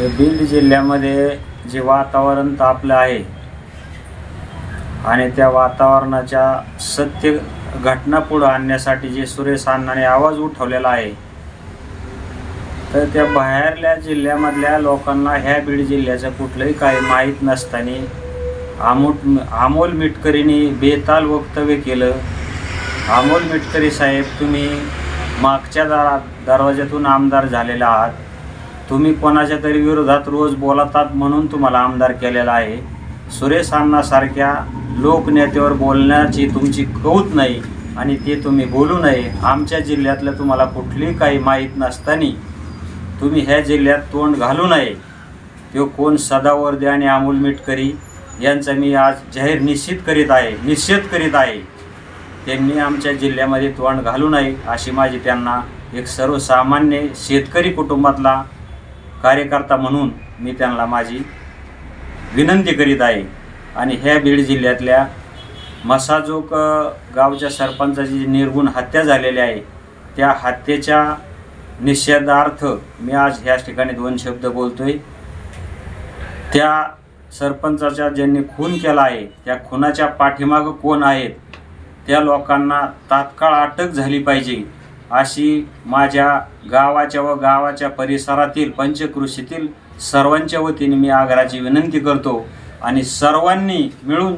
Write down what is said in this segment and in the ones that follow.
हे बीड जिल्ह्यामध्ये जे वातावरण तापलं आहे आणि त्या वातावरणाच्या सत्य घटना पुढं आणण्यासाठी जे सुरेश अण्णाने आवाज उठवलेला आहे तर त्या बाहेरल्या जिल्ह्यामधल्या लोकांना ह्या बीड जिल्ह्याचं कुठलंही काही माहीत नसताना आमोट अमोल मिटकरींनी बेताल वक्तव्य केलं. अमोल मिटकरी साहेब तुम्ही मागच्या दारा दरवाज्यातून आमदार झालेला आहात. तुम्ही कोणाच्या तरी विरोधात रोज बोलतात म्हणून तुम्हाला आमदार केलेला आहे. सुरेश अण्णासारख्या लोकनेत्यावर बोलण्याची तुमची कौत नाही आणि ते तुम्ही बोलू नये. आमच्या जिल्ह्यातलं तुम्हाला कुठलीही काही माहीत नसताना तुम्ही ह्या जिल्ह्यात तोंड घालू नये. तो कोण सदावर्दे आणि अमोल मिटकरी यांचा मी आज जाहीर निश्चित करीत आहे निश्चित करीत आहे. त्यांनी आमच्या जिल्ह्यामध्ये तोंड घालू नये अशी माझी त्यांना एक सर्वसामान्य शेतकरी कुटुंबातला कार्यकर्ता म्हणून मी त्यांना माझी विनंती करीत आहे. आणि ह्या बीड जिल्ह्यातल्या मसाजोग गावच्या सरपंचाची जी निर्गुण हत्या झालेली आहे त्या हत्येच्या निषेधार्थ मी आज ह्याच ठिकाणी दोन शब्द बोलतो आहे त्या सरपंचाच्या ज्यांनी खून केला आहे त्या खुनाच्या पाठीमागं कोण आहेत त्या लोकांना तात्काळ अटक झाली पाहिजे. अशी माझ्या गावाच्या व गावाच्या परिसरातील पंचकृषीतील सर्वांच्या वतीने मी आग्रहाची विनंती करतो आणि सर्वांनी मिळून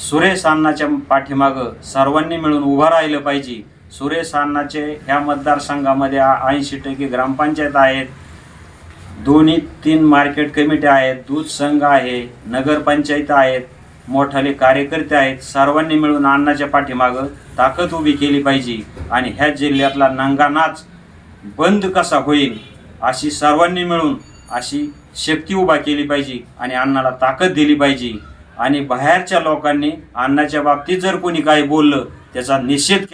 सुरेश अण्णाच्या पाठीमागं सर्वांनी मिळून उभं राहिलं पाहिजे. सुरेश अण्णाचे ह्या मतदारसंघामध्ये ऐंशी टक्के ग्रामपंचायत आहेत. दोन्ही तीन मार्केट कमिटी आहेत दूध संघ आहे नगरपंचायत आहेत मोठाले कार्यकर्ते आहेत. सर्वांनी मिळून अण्णाच्या पाठीमागं ताकद उभी केली पाहिजे. आणि ह्या जिल्ह्यातला नांगानाच बंद कसा होईल अशी सर्वांनी मिळून अशी शक्ती उभा केली पाहिजे आणि अण्णाला ताकद दिली पाहिजे. आणि बाहेरच्या लोकांनी अण्णाच्या बाबतीत जर कोणी काही बोललं त्याचा निषेध